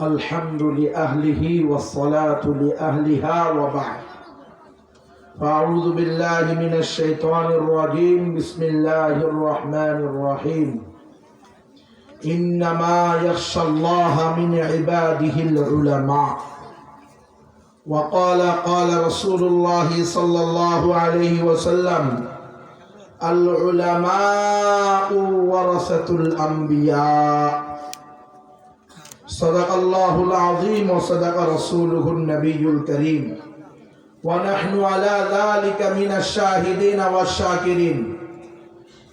الحمد لأهله والصلاة لأهلها وبعد فأعوذ بالله من الشيطان الرجيم بسم الله الرحمن الرحيم إنما يخشى الله من عباده العلماء وقال قال رسول الله صلى الله عليه وسلم العلماء ورثة الأنبياء صدق الله العظيم وصدق رسوله النبي الكريم. ونحن على ذلك من الشاهدين والشاكرين.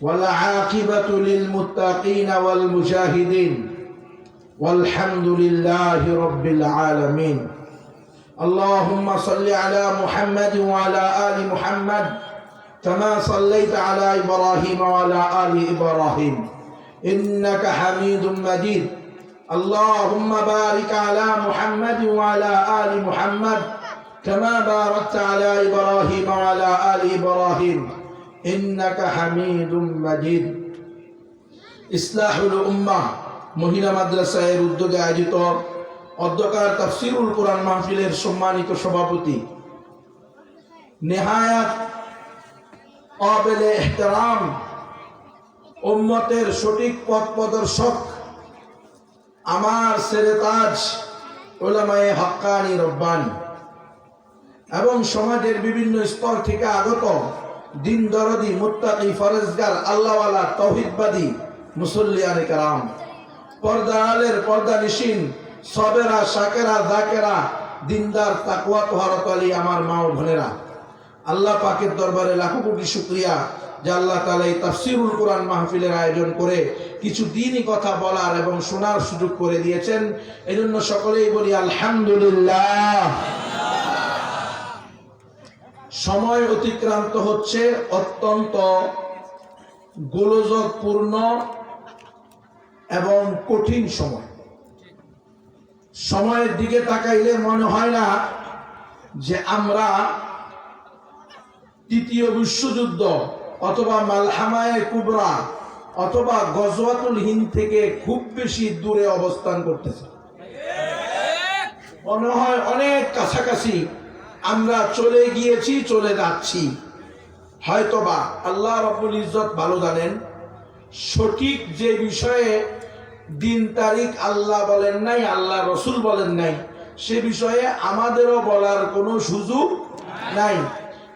والعاقبة للمتقين والمجاهدين. والحمد لله رب العالمين. اللهم صل على محمد وعلى آل محمد كما صليت على إبراهيم وعلى آل إبراهيم. إنك حميد مجيد. اللهم بارك على محمد وعلى آل محمد كما باركت على إبراهيم وعلى آل إبراهيم إنك حميد مجيد ইসলাহুল উম্মাহ মহিলা মাদ্রাসায়ের উদ্যোগে আয়োজিত অধ্যকার তাফসিরুল কোরআন মাহফিলের সম্মানিত সভাপতি নেহায়াত অবেলে এহতারাম উম্মতের সঠিক পথ প্রদর্শক আমার সেরে তাজ, ওলামায়ে হক্কানি রব্বানি। এবং সমাজের বিভিন্ন স্তর থেকে আগত দিন দরদি, মুত্তাকি, ফরেজগার, আল্লাহওয়ালা, তৌহিদবাদী, মুসল্লিয়ানে কারাম। পর্দা আলের পর্দা নিশিন, সবেরা সাকেরা জাকেরা, দিনদার তাকুয়া তোহারত আলী, আমার মা ও বোনেরা। আল্লাহ পাকের দরবারে লাখো কোটি শুক্রিয়া। যে আল্লাহ তালা এই তাফসিরুল কোরআন মাহফিলের আয়োজন করে কিছু দিনই কথা বলার এবং শোনার সুযোগ করে দিয়েছেন। এজন্য সকলেই বলি, আলহামদুলিল্লাহ। সময় অতিক্রান্ত হচ্ছে, অত্যন্ত গোলযোগপূর্ণ এবং কঠিন সময়। সময়ের দিকে তাকাইলে মনে হয় না যে আমরা তৃতীয় বিশ্বযুদ্ধ অথবা মালহামায়ে কুবরা, অথবা গজওয়াতুল হিন্দ থেকে খুব বেশি দূরে অবস্থান করতেছে। মনে হয় অনেক কাছাকাছি আমরা চলে গিয়েছি, চলে যাচ্ছি। হয়তোবা আল্লাহ রব্বুল ইজ্জত ভালো জানেন, সঠিক যে বিষয়ে দিন তারিখ আল্লাহ বলেন নাই, আল্লাহ রসুল বলেন নাই, সে বিষয়ে আমাদেরও বলার কোনো সুযোগ নাই।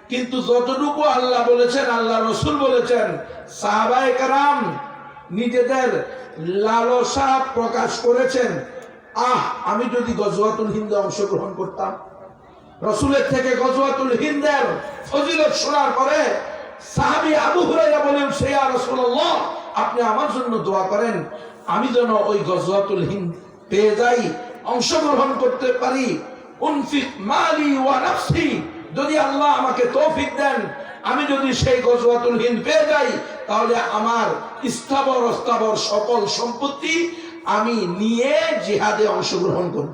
কিন্তু যতটুকু আল্লাহ বলেছেন, আল্লাহ রসুল বলেছেন, সাহাবায়ে কারাম নিজেদের লালসা প্রকাশ করেছেন। আহ, আমি যদি গজওয়াতুল হিন্দে অংশগ্রহণ করতাম। রসুলের থেকে গজওয়াতুল হিন্দের ফজিলত শোনার পরে সাহাবি আবু হুরাইরা বলেন, সে আর রাসূলুল্লাহ, আপনি আমার জন্য দোয়া করেন। আমি যেন ওই গজওয়াতুল হিন্দ পেয়ে যাই, অংশগ্রহণ করতে পারি। উনফিক মালি ওয়া যদি আল্লাহ আমাকে তৌফিক দেন আমি যদি সেই গজওয়াতুল হিন্দ পেয়ে যাই তাহলে আমার স্থাবর অস্থাবর সকল সম্পত্তি আমি নিয়ে জিহাদে অংশগ্রহণ করব।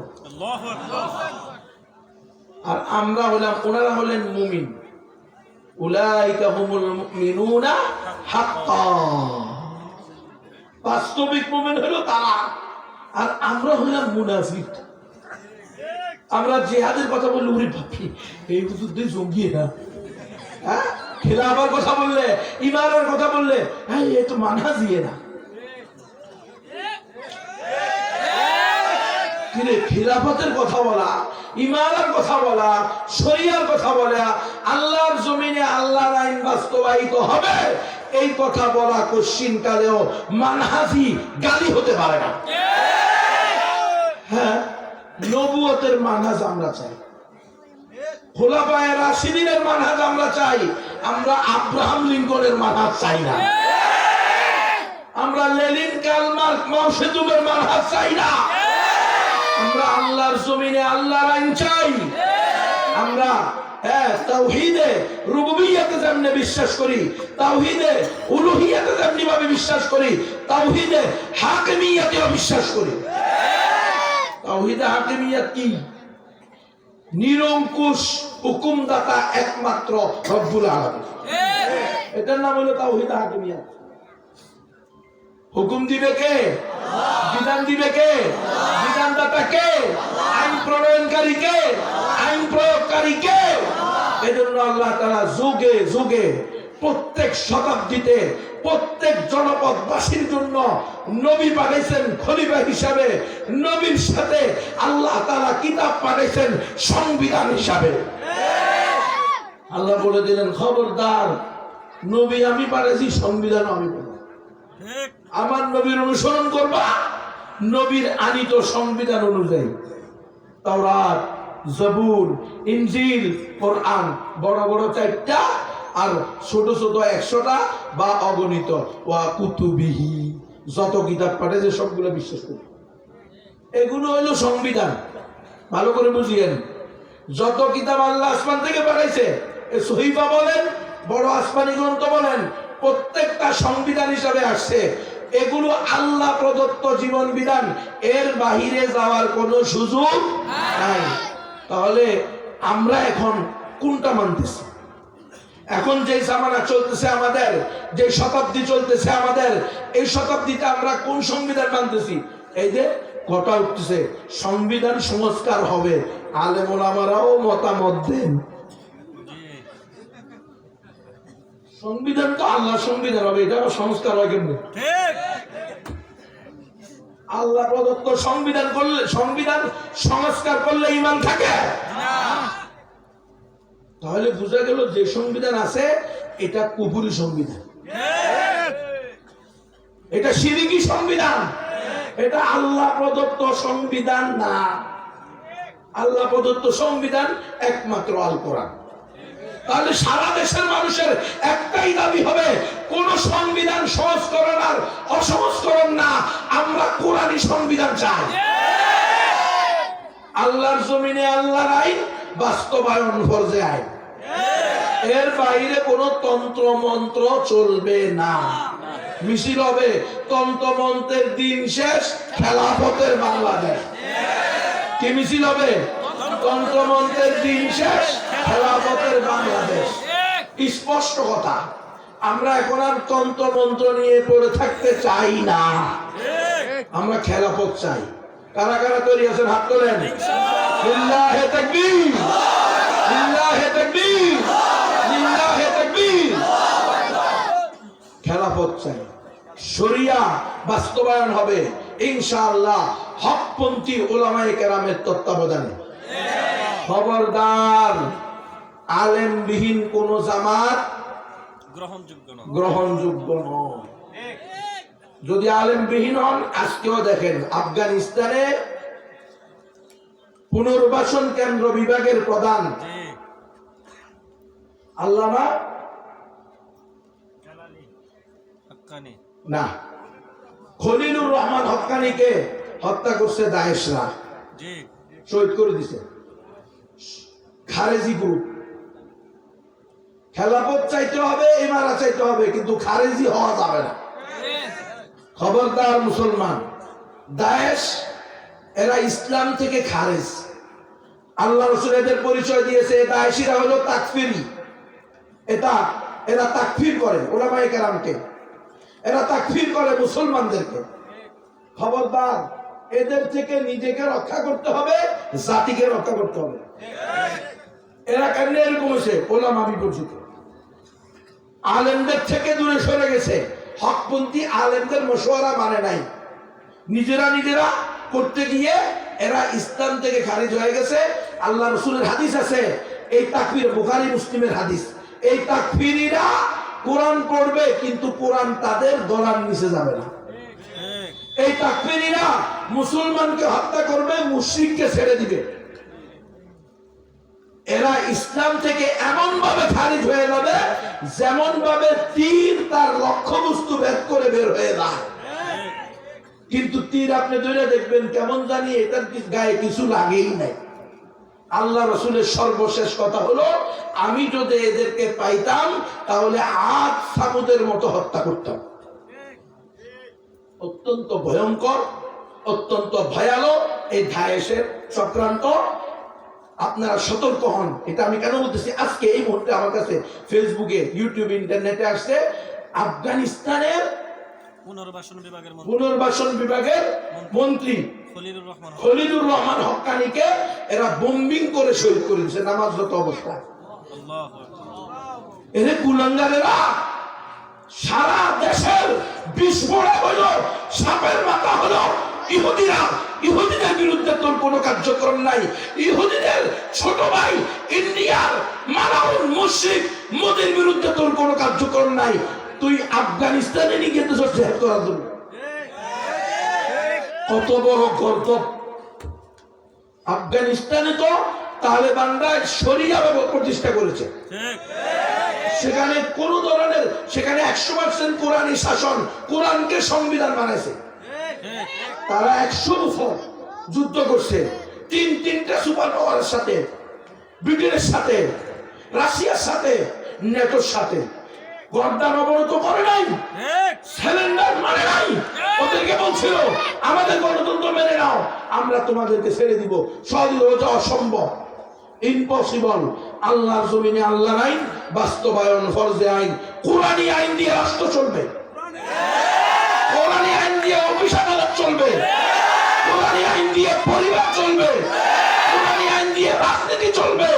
আর আমরা হলাম ওনারা হলেন মুমিন। উলাইকা হুমুল মুমিনুনা হাক্কা। বাস্তবিক মুমিন হলো তারা। আর আমরা হলাম মুনাফিক। আমরা জেহাদের কথা বললে উরি ভাবি, এই হুজুরদের জঙ্গি না। হ্যাঁ? খেলাফার কথা বললে, ইমানের কথা বললে হ্যাঁ এ তো মানা দিয়ে না। কিরে, খিলাফতের কথা বলা, ইমানের কথা বলা, শরিয়ার কথা বলা, আল্লাহর জমিনে আল্লাহর আইন বাস্তবায়িত হবে, এই কথা বলা কশ্চিন কালেও মানহাজি গালি হতে পারে না। হ্যাঁ? নবুয়তের মানহাজ আমরা চাই। খোলাপায়ের রাশিদিনের মানহাজ আমরা চাই। আমরা আব্রাহাম লিঙ্কনের মানহাজ চাই না। আমরা লেলিন কালমার্ক মাউসেদুমের মানহাজ চাই না। আমরা আল্লাহর জমিনে আল্লাহর আইন চাই। আমরা হ্যাঁ তাওহীদে রুবুবিয়্যাতে যেমনি বিশ্বাস করি, তাওহীদে উলুহিয়াতে যেমনি ভাবে বিশ্বাস করি, তাওহীদে হাকিমিয়াতেও বিশ্বাস করি। তাওহীদে হাকিমিয়াত কি? নিরঙ্কুশ হুকুমদাতা একমাত্র রব্বুল আলামিন। এটার নাম হলো তাওহীদে হাকিমিয়াত। হুকুম দিবে কে? বিধান দিবে কে? বিধানদাতা কে? আইন প্রণয়নকারী কে? আইন প্রয়োগকারী কে? এজন্য আল্লাহ তারা যুগে যুগে প্রত্যেক শতাব্দীতে, প্রত্যেক জনপদবাসীর জন্য নবী পাঠাইছেন খলিফা হিসাবে। নবীর সাথে আল্লাহ তারা কিতাব পাঠাইছেন সংবিধান হিসাবে। আল্লাহ বলে দিলেন, খবরদার, নবী আমি পাঠাইছি সংবিধান আমি আমার নবীর অনুসরণ করবা, নবীর আনিত সংবিধান অনুযায়ী। তাওরাত, জবুর, ইনজিল, কোরআন, বড় বড় চারটা আর ছোট ছোট একশোটা বা অগণিত। ওয়া কুতুবিহি, যত কিতাব পাঠে যে সবগুলো বিশ্বাস করি এগুলো হলো সংবিধান। ভালো করে বুঝিয়েন যত কিতাব আল্লাহ আসমান থেকে পাঠাইছে সহিফা বলেন, বড় আসমানি গ্রন্থ বলেন, প্রত্যেকটা সংবিধান হিসাবে আসছে। এগুলো আল্লাহ প্রদত্ত জীবন বিধান। এর বাহিরে যাওয়ার কোনো সুযোগ নাই। তাহলে আমরা এখন কোনটা মানতেছি? এখন যে জামানা চলতেছে আমাদের যে শতাব্দী চলতেছে আমাদের এই শতাব্দীতে আমরা কোন সংবিধান মানতেছি? এই যে কটা উঠতেছে সংবিধান সংস্কার হবে। আলেমোলামারাও মতামত দেন। সংবিধান তো আল্লাহ সংবিধান হবে এটা সংস্কার হয় কেমনি? আল্লাহ প্রদত্ত সংবিধান করলে সংবিধান সংস্কার করলে ইমান থাকে? তাহলে বোঝা গেল যে সংবিধান আছে, এটা কুপুরি সংবিধান। এটা সিরিকি সংবিধান। এটা আল্লাহ প্রদত্ত সংবিধান না। আল্লাহ প্রদত্ত সংবিধান একমাত্র আল কোরআন। তাহলে সারা দেশের মানুষের একটাই দাবি হবে, কোন সংবিধান সংস্করণ আর অসংস্করণ না। আমরা কোরআনই সংবিধান চাই। আল্লাহর জমিনে আল্লাহর আইন, বাস্তবায়ন ফরজে আইন। এর বাইরে কোনো তন্ত্র মন্ত্র চলবে না। মিছিল হবে তন্ত্র মন্ত্রের দিন শেষ, খেলাফতের বাংলাদেশ। কি মিছিল হবে? তন্ত্র মন্ত্রের দিন শেষ, খেলাফতের বাংলাদেশ। স্পষ্ট কথা, আমরা এখন আর তন্ত্র মন্ত্র নিয়ে পড়ে থাকতে চাই না। আমরা খেলাফত চাই। কারা কারা তৈরি আছেন? হাত তোলেন লিল্লাহে তাকবীর লিল্লাহে তাকবীর লিল্লাহে তাকবীর খেলাফত চাই। শরিয়া বাস্তবায়ন হবে। ইনশাআল্লাহ হকপন্থী ওলামায়ে কেরামের তত্ত্বাবধানে। খবরদার আলেমবিহীন কোন জামাত গ্রহণযোগ্য গ্রহণযোগ্য নয়। যদি আলেমবিহীন হন আজকেও দেখেন আফগানিস্তানে পুনর্বাসন কেন্দ্র বিভাগের প্রধান আল্লামা না। খলিলুর রহমান হক্কানিকে হত্যা করছে দায়েশরা। জি। শহীদ করে দিছে। খারেজি গ্রুপ খেলাপথ চাইতে হবে ইমারা চাইতে হবে কিন্তু খারেজি হওয়া যাবে না। খবরদার মুসলমান দায়েশ এরা ইসলাম থেকে খারেজ। আল্লাহ রসুল এদের পরিচয় দিয়েছে দায়েশিরা হলো তাকফিরি। এটা এরা তাকফির করে ওলামাই কেরামকে। এরা তাকফির করে মুসলমানদেরকে। খবরদার, এদের থেকে নিজেকে রক্ষা করতে হবে, জাতিকে রক্ষা করতে হবে। এরা কেন এরকম হয়েছে? ওলামা বিপর্যিত আলেমদের থেকে দূরে সরে গেছে। হকপন্থী আলেমদের মশওয়ারা মানে নাই। নিজেরা নিজেরা করতে গিয়ে এরা ইসলাম থেকে খারিজ হয়ে গেছে। আল্লাহ রসুলের হাদিস আছে, এই তাকফির বুখারি মুসলিমের হাদিস। এই তাকফিরিরা কোরআন পড়বে, কিন্তু কোরআন তাদের গলার নিচে যাবে না। এই তাকফিরিরা মুসলমানকে হত্যা করবে, মুশরিককে ছেড়ে দিবে। এরা ইসলাম থেকে এমন ভাবে খারিজ হয়ে যাবে যেমন ভাবে তীর তার লক্ষ্যবস্তু ভেদ করে বের হয়ে যায়। কিন্তু তীর আপনি ধরে দেখবেন, কেমন জানি এটার গায়ে কিছু লাগেই নাই। আল্লাহ রসুলের সর্বশেষ কথা হলো আমি যদি এদেরকে পাইতাম তাহলে আজ সামুদের মতো হত্যা করতাম। অত্যন্ত ভয়ঙ্কর অত্যন্ত ভয়ালো এই ধায়েসের চক্রান্ত। আপনারা সতর্ক হন এটা আমি কেন বলতেছি? আজকে এই মুহূর্তে আমার কাছে ফেসবুকে ইউটিউব ইন্টারনেটে আসছে আফগানিস্তানের পুনর্বাসন বিভাগের পুনর্বাসন বিভাগের মন্ত্রী। খলিলুর রহমান হক্কানিকে এরা বোম্বিং করে শহীদ করে দিচ্ছে নামাজরত অবস্থায়। আল্লাহ এদের কুলাঙ্গারেরা সারা দেশের বিস্ফোরণ হলো সাপের মাথা হলো ইহুদিরা ইহুদিদের বিরুদ্ধে তোর কোনো কার্যক্রম নাই। ইহুদিদের ছোট ভাই ইন্ডিয়ার মালাউন মুশরিক মোদির বিরুদ্ধে তোর কোনো কার্যক্রম নাই। তুই আফগানিস্তানে নিয়ে যেতে জেহাদ করার জন্য। কত বড় গর্ব। আফগানিস্তানে তো তালেবানরা শরিয়া প্রতিষ্ঠা করেছে। সেখানে কোন ধরনের সেখানে একশো পার্সেন্ট কোরআনই শাসন কোরআনকে সংবিধান বানাইছে। তারা একশো বছর যুদ্ধ করছে। তিন তিনটা সুপার পাওয়ারের সাথে ব্রিটেনের সাথে রাশিয়ার সাথে নেটোর সাথে। গর্দান অবনত করে নাই। ঠিক স্যালেন্ডার মানে নাই। ওদেরকে বলছিল আমাদের গণতন্ত্র মেনে নাও আমরা তোমাদেরকে ছেড়ে দিব। সহজ হতে অসম্ভব। ইম্পসিবল আল্লাহর জমিনে আল্লাহর আইন বাস্তবায়ন ফরজে আইন। কোরআনী আইন দিয়ে রাষ্ট্র চলবে। কোরআনী আইন দিয়ে অফিস আদালত চলবে। কোরআনী আইন দিয়ে পরিবার চলবে। কোরআনী আইন দিয়ে রাজনীতি চলবে।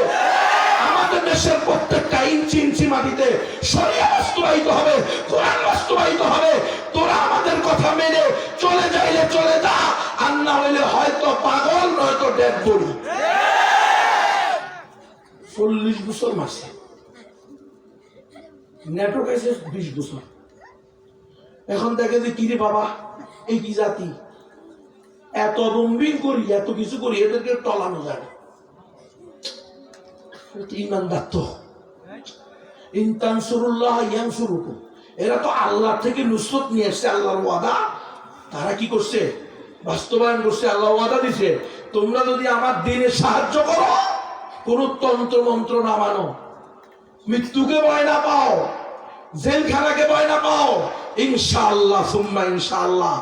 আমাদের দেশের প্রত্যেকটা ইঞ্চি ইঞ্চি মাটিতে শরিয়া নয়তো বড়ি চল্লিশ বছর মাসে নেটওয়ার্ক আছে বিশ বছর। এখন দেখে যে কিরে বাবা, এই কি জাতি? এত করি, এত কিছু করি, এদেরকে টলানো যায়। ইমানদার তো। ইনতানসুরুল্লাহ এরা তো আল্লাহ থেকে নুসরত নিয়ে এসছে, আল্লাহর ওয়াদা। তারা কি করছে? বাস্তবায়ন করছে আল্লাহ ওয়াদা দিছে। তোমরা যদি আমার দিনে সাহায্য করো, কোন তন্ত্র মন্ত্র না মানো। মৃত্যুকে ভয় না পাও, জেলখানাকে ভয় না পাও। ইনশাআল্লাহ, সুম্মা ইনশাআল্লাহ,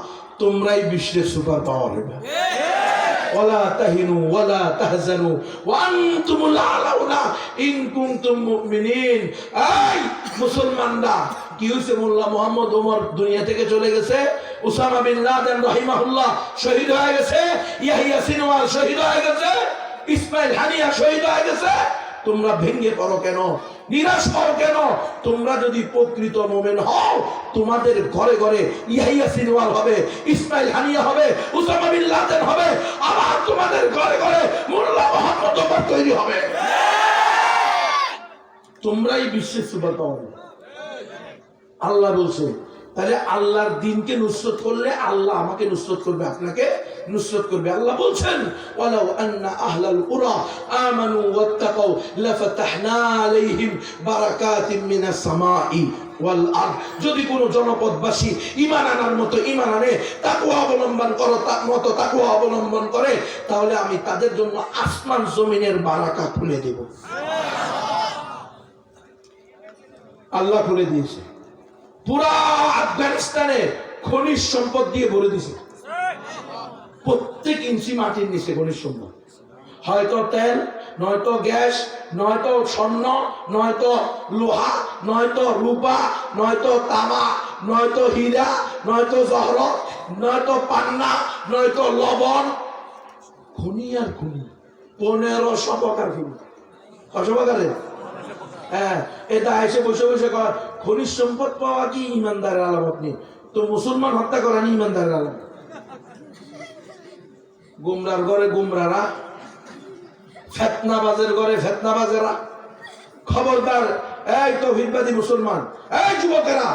তোমরাই বিশ্বের সুপার পাওয়ার হবে। ওয়ালা তাহিনু, ওয়ালা তাহজানু ওয়ান্তুমুল আলাউনা, ইন কুনতুম মুমিনিন। এই মুসলমানরা কি হয়েছে মোল্লা মোহাম্মদ ওমর দুনিয়া থেকে চলে গেছে। উসামা বিন লাদেন রহিমাহুল্লাহ শহীদ হয়ে গেছে। ইয়াহিয়া সিনওয়ার শহীদ হয়ে গেছে। ইসমাইল হানিয়া শহীদ হয়ে গেছে। তোমরা ভেঙে পড়ো কেন? নিরাশ হও কেন? তোমরা যদি প্রকৃত মোমেন হও তোমাদের ঘরে ঘরে ইয়াহিয়া সিনওয়ার হবে ইসমাইল হানিয়া হবে উসামা বিন লাদেন হবে আবার তোমাদের ঘরে ঘরে মোল্লা মোহাম্মদ ওমর তৈরি হবে। তোমরাই বিশ্বের সুপার পাওয়ার আল্লাহ বলছে, তাহলে আল্লাহর দিনকে নুসরত করলে আল্লাহ আমাকে নুসরত করবে, আপনাকে নুসরত করবে। আল্লাহ বলছেন, ওয়ালাউ আন্না আহলাল কুরা আমানু ওয়াত্তাকাউ লাফাতাহনা আলাইহিম বারাকাতিম মিনাস সামাই ওয়াল আরদ। যদি কোনো জনপদবাসী ঈমান আনার মতো ঈমান আনে, তাকওয়া অবলম্বন করো তার মতো তাকওয়া অবলম্বন করে, তাহলে আমি তাদের জন্য আসমান জমিনের বারাকা খুলে দেব। আল্লাহ খুলে দিয়েছে। পুরা আফগানিস্তানে খনিজ সম্পদ দিয়ে ভরে দিছে। প্রত্যেক ইঞ্চি মাটির নিচে খনিজ সম্পদ। হয়তো তেল, নয়তো গ্যাস, নয়তো স্বর্ণ, নয়তো লোহা, নয়তো রূপা, নয়তো তামা, নয়তো হীরা, নয়তো জহরত নয়তো পান্না, নয়তো লবণ। খনি আর খনি, পনেরোশো প্রকার খনি। কত হ্যাঁ এটা এসে বসে বসে কর খনিজ সম্পদ পাওয়া কি ইমানদারের আলামত নেই তো মুসলমান হত্যা করা নি ইমানদারের আলামত। গুমরার ঘরে গুমরারা, ফেতনাবাজের ঘরে ফেতনাবাজেরা। খবরদার, এই তো মুসলমান, এই যুবকেরা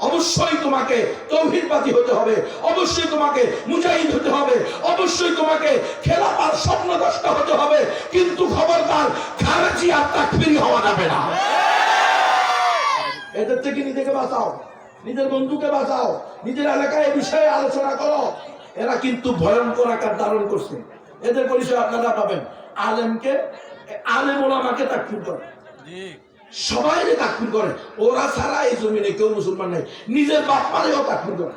অবশ্যই তোমাকে তৌহিদবাদী হতে হবে। অবশ্যই তোমাকে মুজাহিদ হতে হবে। অবশ্যই তোমাকে খেলাপার স্বপ্নদষ্ট হতে হবে। কিন্তু খবরদার খারেজি আর তাকফিরি হওয়া যাবে না। এদের থেকে নিজেকে বাঁচাও। নিজের বন্ধুকে বাঁচাও। নিজের এলাকায় এই বিষয়ে আলোচনা করো। এরা কিন্তু ভয়ঙ্কর আকার ধারণ করছে। এদের পরিচয় আপনারা পাবেন। আলেমকে আলেম ওলামাকে তাকফির করে। সবাই তাকফির করে। ওরা ছাড়া এই জমিনে কেউ মুসলমান নাই। নিজের বাপ মারেও তাকফির করে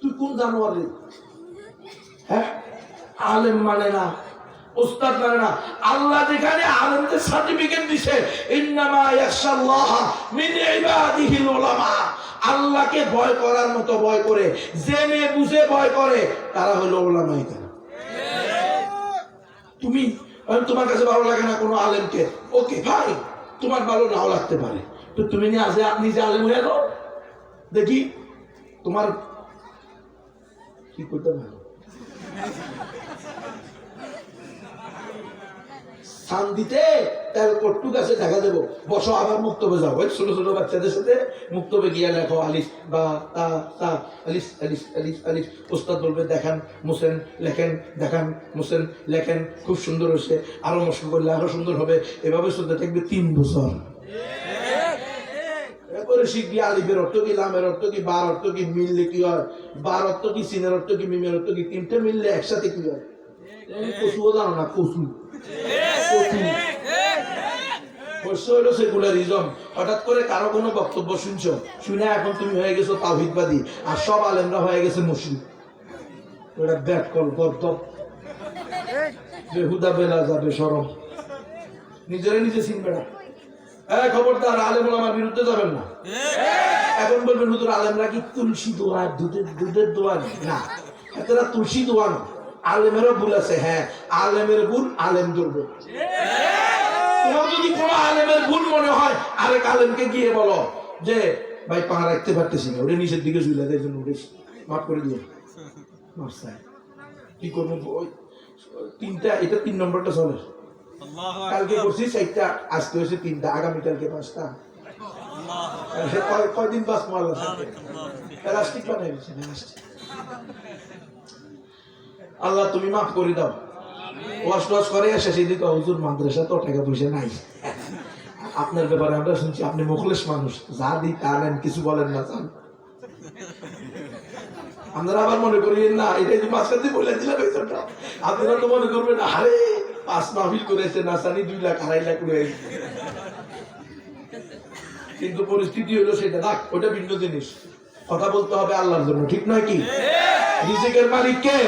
তুই কোন জানোয়ার রে? হ্যাঁ? আলেম মানে না মানে না। আল্লাহ যেখানে আলেমদের সার্টিফিকেট দিছে, ইন্নামা ইয়াখশাল্লাহ মিন ইবাদিহিল উলামা। আল্লাহকে ভয় করার মতো ভয় করে, জেনে বুঝে ভয় করে, তারা হলো ওলামাই কেন তুমি আহ, তোমার কাছে ভালো লাগে না কোনো আলেমকে। ওকে ভাই তোমার ভালো নাও লাগতে পারে। তো তুমি নিয়ে আসে যে আলেম হয়ে যাও। দেখি তোমার কি করতে পারো? সান দিতে তেল কট্টু গাছে দেখা দেবো। বসো, আবার মুক্তবে যাও। ওই ছোট ছোট বাচ্চাদের সাথে মুক্তবে গিয়ে লেখো বা তা তা ওস্তাদ বলবে, দেখান মুসেন, লেখেন, দেখান মুসেন, লেখেন। খুব সুন্দর হয়েছে। আরও মশক করলে আরও সুন্দর হবে। এভাবে শুনতে থাকবে তিন বছর। এরপরে শিখবি আলিফের অর্থ কি, লামের অর্থ কি, বার অর্থ কি, মিললে কি হয়? বার অর্থ কি, সিনের অর্থ কি, মিমের অর্থ কি, তিনটে মিললে একসাথে কি হয়? তুমি কচুও জানো না কচু কচু শস্য হলো সেকুলারিজম হঠাৎ করে কারও কোনো বক্তব্য শুনছো? শুনে এখন তুমি হয়ে গেছো তাহিদবাদী আর সব আলেমরা হয়ে গেছে মুসলিম ওটা ব্যাট কল গদ্দপ বেহুদা বেলা যাবে সরম। নিজেরা নিজে চিনবে না। হ্যাঁ খবরদার আলেম আমার বিরুদ্ধে যাবেন না। এখন বলবেন, হুজুর, আলেমরা কি তুলসী দোয়া দুধের দুধের দোয়া না। এতটা তুলসী দোয়া না। আলেমেরও ভুল আছে হ্যাঁ। আলেমের ভুল আলেম ধরবে তোমার যদি কোনো আলেমের ভুল মনে হয় আরেক আলেমকে গিয়ে বলো যে ভাই পা রাখতে পারতেছি না ওটা নিচের দিকে ঝুলে দেয় জন্য উঠেছি মাফ করে দিয়ে মাফ চাই কি করব? ওই তিনটা এটা তিন নম্বরটা চলে। কালকে করছি চারটা আজকে হয়েছে তিনটা আগামীকালকে পাঁচটা। কয়দিন বাস আকবার। প্লাস্টিক বানাই প্লাস্টিক। আল্লাহ, তুমি মাফ করে দাও। ওয়াশ টোয়াশ করে, এসে সেদিকে হুজুর, মাদ্রাসা তো টাকা পয়সা নাই। আপনার ব্যাপারে আমরা শুনছি, আপনি মুখলেশ মানুষ। যা দিই তা নেন, কিছু বলেন না চান আপনারা আবার মনে করিয়েন না, এটাই যে মাঝখান বলে দিলাম আপনারা তো মনে করবেন, আরে, পাঁচ মাহফিল করেছে না জানি দুই লাখ, আড়াই লাখ রয়ে কিন্তু পরিস্থিতি হলো সেটা না ওটা ভিন্ন জিনিস। কথা বলতে হবে আল্লাহর জন্য ঠিক নয় কি? রিজিকের মালিক কে?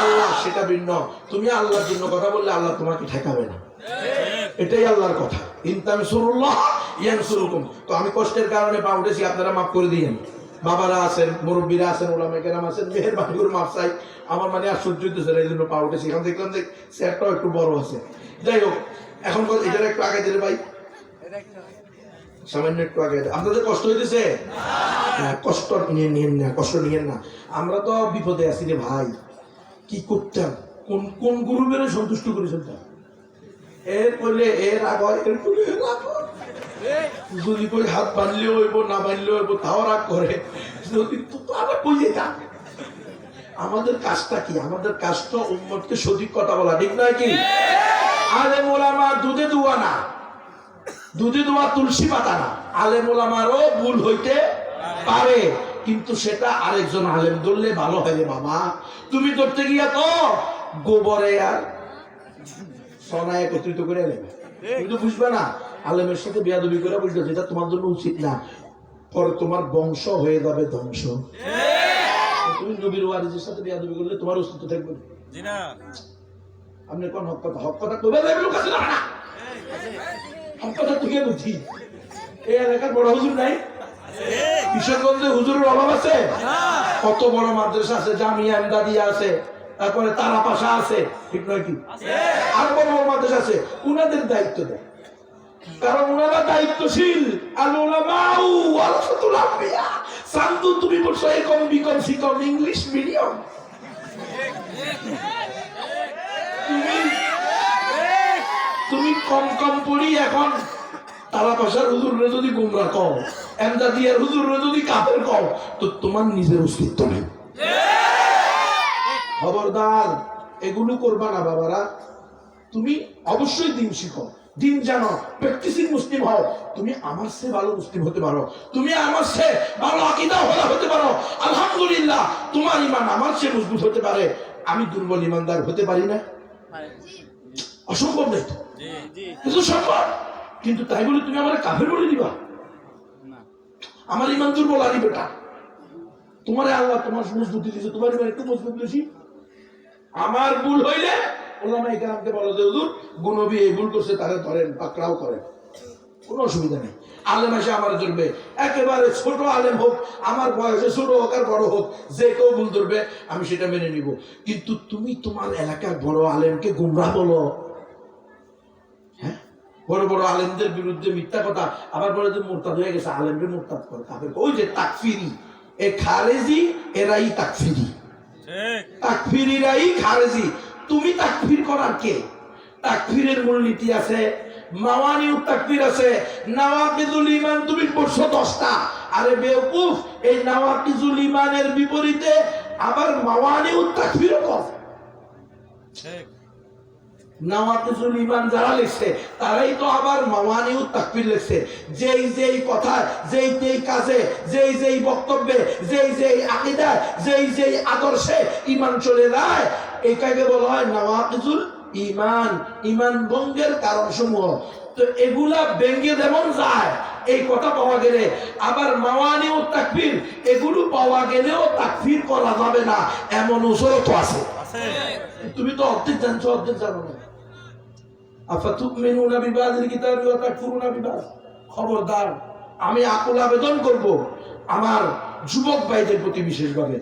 আল্লাহ সেটা ভিন্ন। তুমি আল্লাহর জন্য কথা বললে আল্লাহ তোমাকে ঠেকাবে না। এটাই আল্লাহর কথা। ইনতাম সুরুল্লাহ ইয়ান সুরুকুম তো আমি কষ্টের কারণে পা উঠেছি আপনারা মাফ করে দিয়েন। বাবারা আছেন মুরব্বীরা আছেন ওলামে কেরাম আছেন করে মাফ চাই। আমার মানে আশ্চর্য হইতেছে না, এই জন্য পা উঠেছি। এখন দেখলাম যে স্যারটাও একটু বড় আছে। যাই হোক এখন এটার একটু আগে দিলে ভাই সামান্য একটু আগে। আপনাদের কষ্ট হইতেছে? কষ্ট নিয়ে নিয়েন না, কষ্ট নিয়েন না। আমরা তো বিপদে আছি রে ভাই। কি করতাম? কোন কোন গুরু মেরে সন্তুষ্ট করে চলতাম এর করলে এর হয় এর। যদি কই হাত বাঁধলে হইব, না বাঁধলে হইব, তাও রাগ করে। যদি আবার কই যেতাম আমাদের কাজটা কি? আমাদের কাজটা উম্মতকে সঠিক কথা বলা, ঠিক নয় কি? আলেম ওলামা দুধে দুয়া না। দুধে দোয়া তুলসী পাতা না। আলেম ওলামারও ভুল হইতে পারে কিন্তু সেটা আরেকজন আলেম ধরলে ভালো হয় রে বাবা। তুমি ধরতে গিয়া তো গোবরে আর সনা একত্রিত করে নেবে তুমি তো বুঝবে না আলেমের সাথে বিয়াদবি করে বুঝবে যেটা তোমার জন্য উচিত না। পরে তোমার বংশ হয়ে যাবে ধ্বংস। তুমি নবীর ওয়ারিজের সাথে বিয়াদবি করলে তোমার অস্তিত্ব থাকবে না। আপনি কোন হক কথা হক কথা কবে লোক আছে না। না কথা তুই বুঝি এই এলাকার বড় হুজুর নাই? কিশোরগঞ্জে হুজুরের অভাব আছে? কত বড় মাদ্রাসা আছে, জামিয়া এমদাদিয়া আছে, তারপরে তারা পাশা আছে, ঠিক নয় কি? আর বড় বড় মাদ্রাসা আছে, উনাদের দায়িত্ব দেয় কারণ ওনারা দায়িত্বশীল আর ওলামাউ ওয়ারাসাতুল আম্বিয়া। সান্তু তুমি বলছো এরকম বিকম সিকম ইংলিশ মিডিয়াম। তুমি কম কম পড়ি এখন। তারা পাশার হুজুরে যদি গুমরা কও এমদাদিয়ার হুজুরে যদি কাপের কও তো তোমার নিজের অস্তিত্ব নেই। খবরদার এগুলো করবা না বাবারা। তুমি অবশ্যই দিন শিখো। দিন জানো প্র্যাকটিসিং মুসলিম হও তুমি আমার সে ভালো মুসলিম হতে পারো। তুমি আমার সে ভালো আকিদা হলা হতে পারো। আলহামদুলিল্লাহ তোমার ইমান আমার সে মজবুত হতে পারে। আমি দুর্বল ইমানদার হতে পারি না। অসম্ভব নেই জি কিন্তু তাই বলে তুমি আমার কাফের বলে দিবা? আমার ইমান দুর্বল আনি বেটা। তোমার আল্লাহ তোমার মজবুতি দিয়েছে তোমার ইমান একটু মজবুত বেশি। আমার ভুল হইলে ওলামা বলো যে হুজুর এই ভুল করছে তারা ধরেন পাকড়াও করেন। কোনো অসুবিধা নেই। আলেম এসে আমার ধরবে। একেবারে ছোট আলেম হোক আমার বয়সে ছোট হোক আর বড় হোক যে কেউ ভুল ধরবে আমি সেটা মেনে নিব। কিন্তু তুমি তোমার এলাকার বড় আলেমকে গুমরা বলো। বড় বড় আলেমদের বিরুদ্ধে মিথ্যা কথা। আবার বলে যে মোরতাদ হয়ে গেছে আলেমকে মোরতাদ করে। কাফের ওই যে তাকফিরি এ খারেজি এরাই তাকফিরি। তাকফিরিরাই খারেজি। তুমি তাকফির করার কে? তাকফিরের মূলনীতি আছে মাওয়ানিউ তাকফির আছে নাওয়াকিজুল ইমান তুমি পড়ছো দশটা। আরে বেওকুফ এই নাওয়াকিজুল ইমানের বিপরীতে আবার মাওয়ানিউ তাকফিরও কর ঠিক। নাওয়াকিজুল ইমান যারা লিখছে, তারাই তো আবার তাকফির লিখছে। যেই যেই যেই যেই কাজে, যেই যেই বক্তব্যে, যেই যেই আকীদা যেই যেই আদর্শে ইমান চলে যায় এটাকে বলা হয় ইমান ইমান ভঙ্গের কারণ সমূহ তো এগুলা ব্যঙ্গে যেমন যায়, এই কথা পাওয়া গেলে, আবার মাওয়ানিউ তাকফির এগুলো পাওয়া গেলেও তাকফির করা যাবে না, এমন উসরও তো আছে আছে। তুমি তো অর্ধেক জানছো অর্ধেক জানো না। আফাতুমিনুনা বিবাদিল কিতাবি ওয়া তাকফুরুনা বিবাদ। খবরদার আমি আকুল আবেদন করব আমার যুবক ভাইদের প্রতি বিশেষভাবে।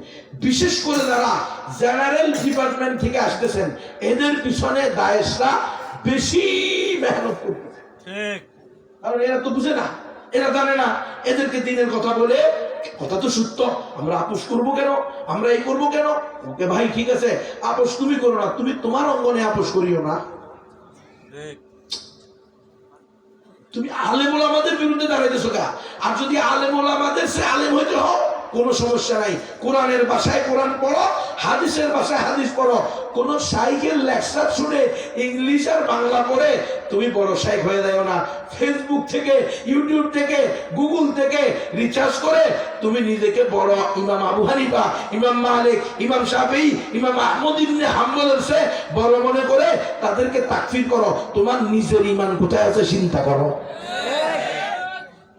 বিশেষ করে যারা জেনারেল ডিপার্টমেন্ট থেকে আসতেছেন এদের পিছনে দায়েশরা বেশি মেহনত করতেছে। ঠিক। কারণ এরা তো বুঝে না এরা জানে না এদেরকে দিনের কথা বলে কথা তো সত্য। আমরা আপোষ করব কেন? আমরা এই করব কেন? ওকে ভাই ঠিক আছে। আপোষ তুমি করো না তুমি তোমার অঙ্গনে আপোষ করিও না। তুমি আলেমুল আমাদের বিরুদ্ধে দাঁড়াইতেছো কা? আর যদি আলেমুল আমাদের সে আলেম হইতে হও কোনো সমস্যা নাই। কোরআনের ভাষায় কোরআন পড়ো, হাদিসের ভাষায় হাদিস পড়ো। কোন সাইকেল লেকচার শুনে ইংলিশ আর বাংলা পড়ে তুমি বড় শাইক হয়ে যাও না। ফেসবুক থেকে ইউটিউব থেকে গুগল থেকে রিচার্জ করে তুমি নিজেকে বড় ইমাম আবু হানিফা, ইমাম মালিক, ইমাম শাফি, ইমাম আহমদ ইবনে হাম্বলের সে বড় মনে করে তাদেরকে তাকফির করো। তোমার নিজের ইমান কোথায় আছে চিন্তা করো।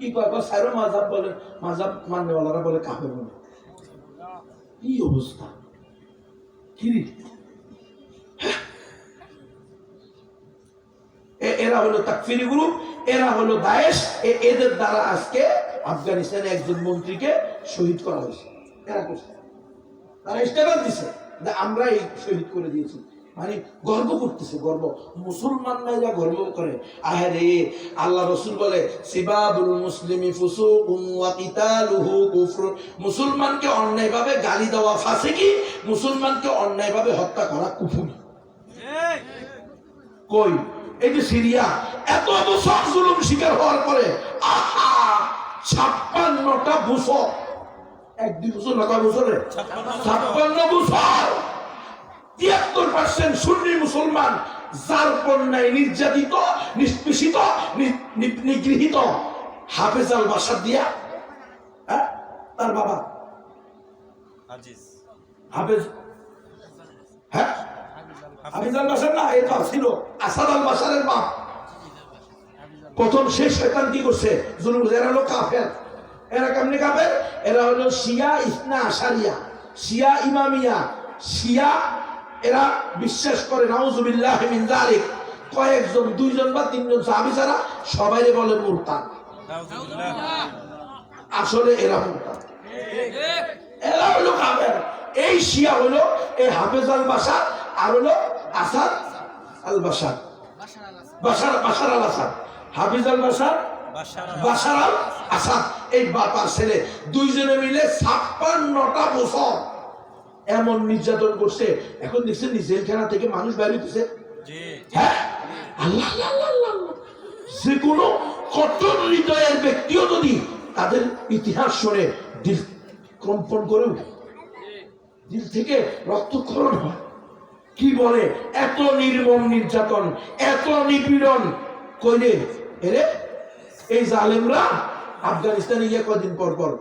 কি কয়? সাইরো মাজাব বলে মাজাব মাননেওয়ালারা বলে কাফের বলে। কি অবস্থা? কি? হ্যাঁ? এরা হলো তাকফিরি গ্রুপ, এরা হলো দায়েশ এদের দ্বারা আজকে আফগানিস্তানে একজন মন্ত্রীকে শহীদ করা হয়েছে। এরা করছে। তারা ইস্তেফা দিছে আমরা এই শহীদ করে দিয়েছি। মানে গর্ব করতেছে গর্ব। মুসলমান মেয়েরা গর্ব করে। আহারে আল্লাহ রসুল বলে সিবাবুল মুসলিমি মুসলমানকে অন্যায়ভাবে গালি দেওয়া ফাসিকি মুসলমানকে অন্যায়ভাবে হত্যা করা কুফুর। কই? এই যে সিরিয়া এত বছর জুলুম শিকার হওয়ার পরে আহা! ছাপ্পান্নটা বছর এক দুই বছর না কয় বছরে? ছাপ্পান্ন বছর তিয়াত্তর পার্সেন্ট সুন্নি মুসলমান যার কন্যায় নির্যাতিত নিষ্পেষিত নিগৃহীত। হাফেজ আল বাসার দিয়া হ্যাঁ? তার বাবা। হাফেজ হ্যাঁ? হাফিজ আল বাসার না এর বাপ ছিল আসাদ আল বাসারের বাপ। প্রথম শেষ শয়তান কি করছে? জুলুম এরা হলো কাফের। এরা কেমনি কাফের? এরা হলো শিয়া ইসনা আশারিয়া। শিয়া ইমামিয়া। শিয়া এরা বিশ্বাস করে নাউজুবিল্লাহ মিন কয়েকজন দুইজন বা তিনজন সাহাবী ছাড়া সবাই বলে মুরতাদ। আসলে এরা মুরতাদ। এরা হলো কাফের। এই শিয়া হলো এই হাফেজ আল বাসার আর হলো আসাদ আল বাসার বাসার বাসার আল আসাদ হাফিজ আল বাসার বাসার আল আসাদ এই বাপার ছেলে। দুইজনে মিলে ছাপ্পান্নটা বছর এমন নির্যাতন করছে। এখন দেখছেন জেলখানা থেকে মানুষ বের হইতেছে। হ্যাঁ। যে কোনো কঠোর হৃদয়ের ব্যক্তিও যদি তাদের ইতিহাস শুনে দিল কম্পন করে উঠে দিল থেকে রক্তক্ষরণ হয় কি বলে? এত নির্মম নির্যাতন এত নিপীড়ন কইলে এরে? এই জালেমরা আফগানিস্তানে গিয়ে কদিন পর পর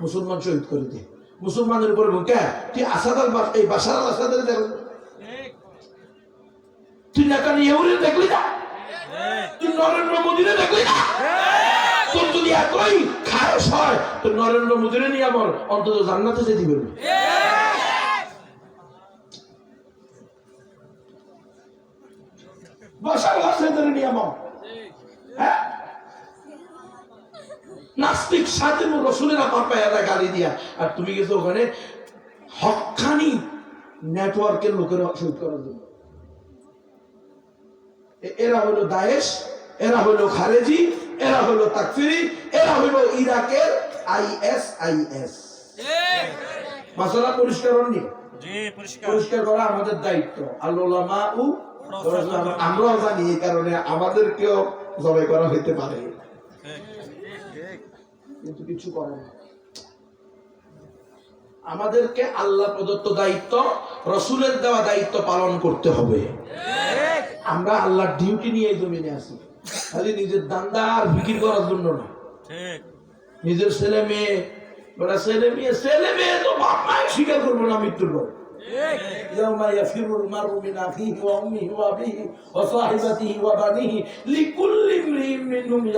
মুসলমান শহীদ করে দেয়। মুসলমানের উপরে কে? তুই আসাদ এই বাসার আল তুই ইহুরে দেখলি না? তুই নরেন্দ্র মোদীরে দেখলি না? তোর যদি এতই খায়স হয় তো নরেন্দ্র মোদীরে নিয়ে আমার অন্তত জান্নাতে যেতে পারবি। বসার ভাষা নিয়ে আমার হ্যাঁ? নাস্তিক সাথে রসুলের আমার পায়ারা গালি দিয়া। আর তুমি গেছো ওখানে হকানি নেটওয়ার্কের লোকেরা শহীদ করার জন্য। এরা হলো দায়েশ এরা হলো খারেজি এরা হলো তাকফিরি এরা হলো ইরাকের আইএস আইএস মাসালা পরিষ্কার হননি পরিষ্কার। করা আমাদের দায়িত্ব। আল্লামা উ আমরাও জানি। এই কারণে আমাদেরকেও জবাই করা হইতে পারে। কিন্তু কিছু করে না আমাদেরকে আল্লাহ প্রদত্ত দায়িত্ব রসুলের দেওয়া দায়িত্ব পালন করতে হবে আমরা আল্লাহর ডিউটি নিয়ে এই জমিনে আছি খালি নিজের দান্দা আর বিক্রি করার জন্য না ঠিক নিজের ছেলে মেয়ে ওরা ছেলে মেয়ে ছেলে মেয়ে তো বাপ মাই স্বীকার করবো না মৃত্যুর পর يوم يفر المرء من أخيه وأمه وأبيه وصاحبته وبنيه لكل امرئ منهم